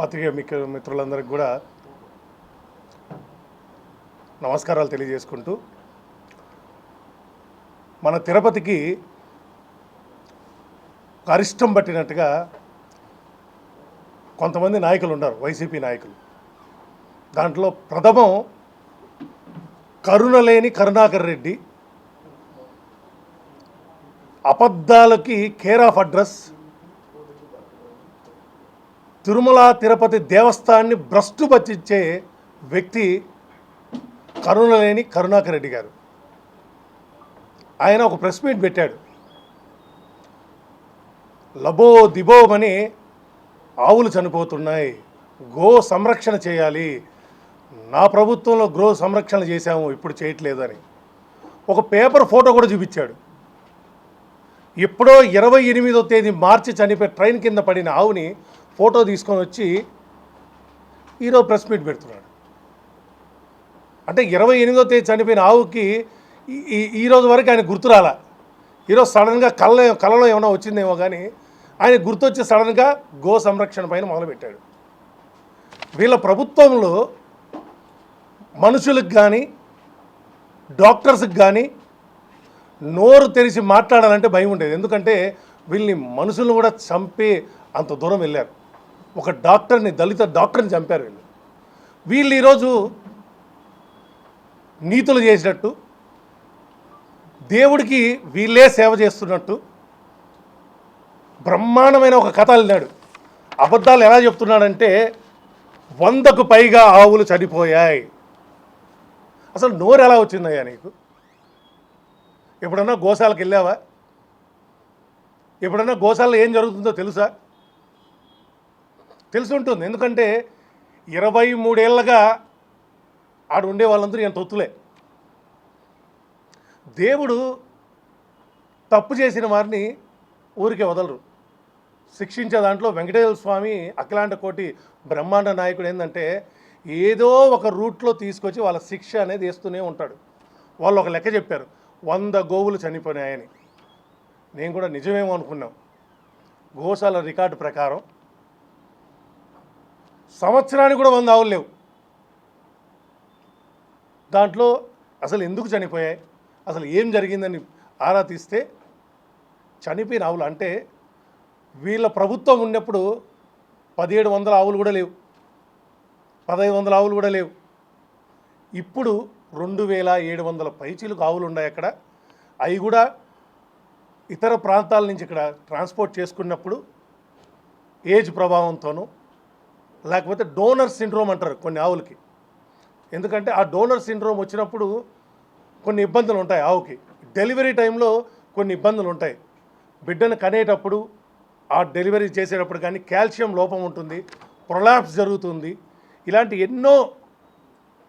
పత్రిక మిత్ర మిత్రులందరికీ కూడా నమస్కారాలు తెలియజేసుకుంటూ మన తిరుపతికి అరిష్టం పట్టినట్టుగా కొంతమంది నాయకులు ఉన్నారు వైసీపీ నాయకులు. దాంట్లో ప్రథమం కరుణలేని Karunakar Reddy అబద్ధాలకి care of address Tirumala Tirupati దేవస్థానాన్ని భ్రష్టు పట్టించే వ్యక్తి కరుణలేని కరుణాకర్ రెడ్డి గారు. ఆయన ఒక ప్రెస్ మీట్ పెట్టాడు. లబో దిబోమని ఆవులు చనిపోతున్నాయి. గో సంరక్షణ చేయాలి. నా ప్రభుత్వంలో గో సంరక్షణ చేశాము ఇప్పుడు చేయట్లేదు అని ఒక పేపర్ ఫోటో కూడా చూపించాడు. ఎప్పుడో ఇరవై ఎనిమిదో తేదీ మార్చి చనిపోయి ట్రైన్ కింద పడిన ఆవుని ఫోటో తీసుకొని వచ్చి ఈరోజు ప్రెస్ మీట్ పెడుతున్నాడు. అంటే ఇరవై ఎనిమిదో తేదీ చనిపోయిన ఆవుకి ఈ- ఈ రోజు వరకు ఆయన గుర్తురాల ఈరోజు సడన్గా కళ్ళ కళలో ఏమైనా వచ్చిందేమో కానీ ఆయన గుర్తొచ్చి సడన్గా గో సంరక్షణ పైన మొదలుపెట్టాడు. వీళ్ళ ప్రభుత్వంలో మనుషులకు కానీ డాక్టర్స్కి కానీ నోరు తెరిచి మాట్లాడాలంటే భయం ఉండేది. ఎందుకంటే వీళ్ళని మనుషులను కూడా చంపే అంత దూరం వెళ్ళారు. ఒక డాక్టర్ని దళిత డాక్టర్ని చంపారు వీళ్ళు. వీళ్ళు ఈరోజు నీతులు చేసినట్టు దేవుడికి వీళ్ళే సేవ చేస్తున్నట్టు బ్రహ్మాండమైన ఒక కథ అల్లినాడు అబద్ధాలు ఎలా చెప్తున్నాడంటే వందకు పైగా ఆవులు చనిపోయాయి. అసలు నోరు ఎలా వచ్చిందయ్యా నీకు? ఎప్పుడన్నా గోశాలకు వెళ్ళావా? ఎప్పుడన్నా గోశాలలో ఏం జరుగుతుందో తెలుసా? తెలిసి ఉంటుంది ఎందుకంటే ఇరవై మూడేళ్ళగా ఆడు ఉండే వాళ్ళందరూ ఈయన తొత్తులే. దేవుడు తప్పు చేసిన వారిని ఊరికే వదలరు. శిక్షించే దాంట్లో వెంకటేశ్వర స్వామి అఖిలాండ కోటి బ్రహ్మాండ నాయకుడు ఏంటంటే ఏదో ఒక రూట్లో తీసుకొచ్చి వాళ్ళ శిక్ష అనేది వేస్తూనే ఉంటాడు. వాళ్ళు ఒక లెక్క చెప్పారు వంద గోవులు చనిపోయాయని నేను కూడా నిజమేమో అనుకున్నాం. గోశాల రికార్డు ప్రకారం సంవత్సరానికి కూడా వంద ఆవులు లేవు. దాంట్లో అసలు ఎందుకు చనిపోయాయి? అసలు ఏం జరిగిందని ఆరా తీస్తే చనిపోయిన ఆవులు అంటే వీళ్ళ ప్రభుత్వం ఉన్నప్పుడు పదిహేడు వందల ఆవులు కూడా లేవు. పదహైదు వందల ఆవులు కూడా లేవు. ఇప్పుడు రెండు వేల ఏడు వందల పైచీలకు ఆవులు ఉన్నాయి అక్కడ. అవి కూడా ఇతర ప్రాంతాల నుంచి ఇక్కడ ట్రాన్స్పోర్ట్ చేసుకున్నప్పుడు ఏజ్ ప్రభావంతోనూ లేకపోతే డోనర్ సిండ్రోమ్ అంటారు కొన్ని ఆవులకి. ఎందుకంటే ఆ డోనర్ సిండ్రోమ్ వచ్చినప్పుడు కొన్ని ఇబ్బందులు ఉంటాయి ఆవుకి. డెలివరీ టైంలో కొన్ని ఇబ్బందులు ఉంటాయి. బిడ్డను కనేటప్పుడు ఆ డెలివరీ చేసేటప్పుడు కానీ కాల్షియం లోపం ఉంటుంది ప్రొలాప్స్ జరుగుతుంది. ఇలాంటి ఎన్నో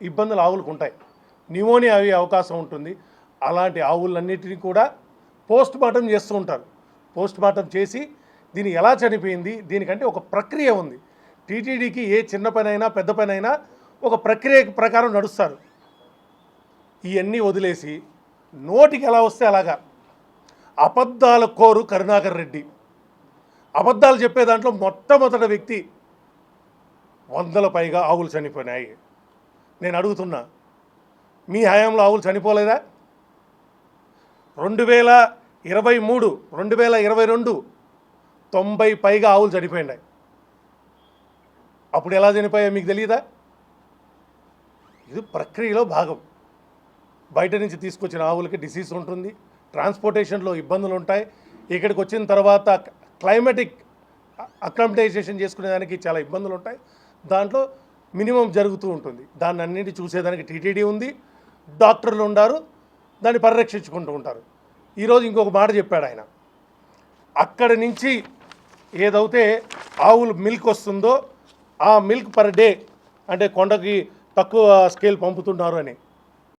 ఇబ్బందులు ఆవులకు ఉంటాయి. న్యూమోనియా అయ్యే అవకాశం ఉంటుంది. అలాంటి ఆవులన్నిటినీ కూడా పోస్ట్ మార్టం చేస్తూ ఉంటారు. పోస్ట్ మార్టం చేసి దీని ఎలా చనిపోయింది? దీనికంటే ఒక ప్రక్రియ ఉంది. టీటీడీకి ఏ చిన్న పనైనా పెద్ద పనైనా ఒక ప్రక్రియ ప్రకారం నడుస్తారు. ఇవన్నీ వదిలేసి నోటికి ఎలా వస్తే అలాగా? అబద్ధాల కోరు కరుణాకర్ రెడ్డి. అబద్ధాలు చెప్పే దాంట్లో మొట్టమొదటి వ్యక్తి వందల పైగా ఆవులు చనిపోయినాయి. నేను అడుగుతున్నా మీ హయాంలో ఆవులు చనిపోలేదా? రెండు వేల ఇరవై మూడు రెండు వేల ఇరవై రెండు తొంభై పైగా ఆవులు చనిపోయినాయి. అప్పుడు ఎలా చనిపోయాయో మీకు తెలియదా ఇది ప్రక్రియలో భాగం. బయట నుంచి తీసుకొచ్చిన ఆవులకి డిసీజ్ ఉంటుంది ట్రాన్స్పోర్టేషన్లో ఇబ్బందులు ఉంటాయి. ఇక్కడికి వచ్చిన తర్వాత క్లైమేటిక్ అకామిడైజేషన్ చేసుకునేదానికి చాలా ఇబ్బందులు ఉంటాయి. దాంట్లో మినిమం జరుగుతూ ఉంటుంది. దాన్ని అన్నింటి చూసేదానికి టీటీడీ ఉంది. డాక్టర్లు ఉండారు. దాన్ని పరిరక్షించుకుంటూ ఉంటారు. ఈరోజు ఇంకొక మాట చెప్పాడు ఆయన. అక్కడి నుంచి ఏదైతే ఆవులు మిల్క్ వస్తుందో ఆ మిల్క్ పర్ డే అంటే కొండకి తక్కువ స్కేల్ పంపుతున్నారు అని.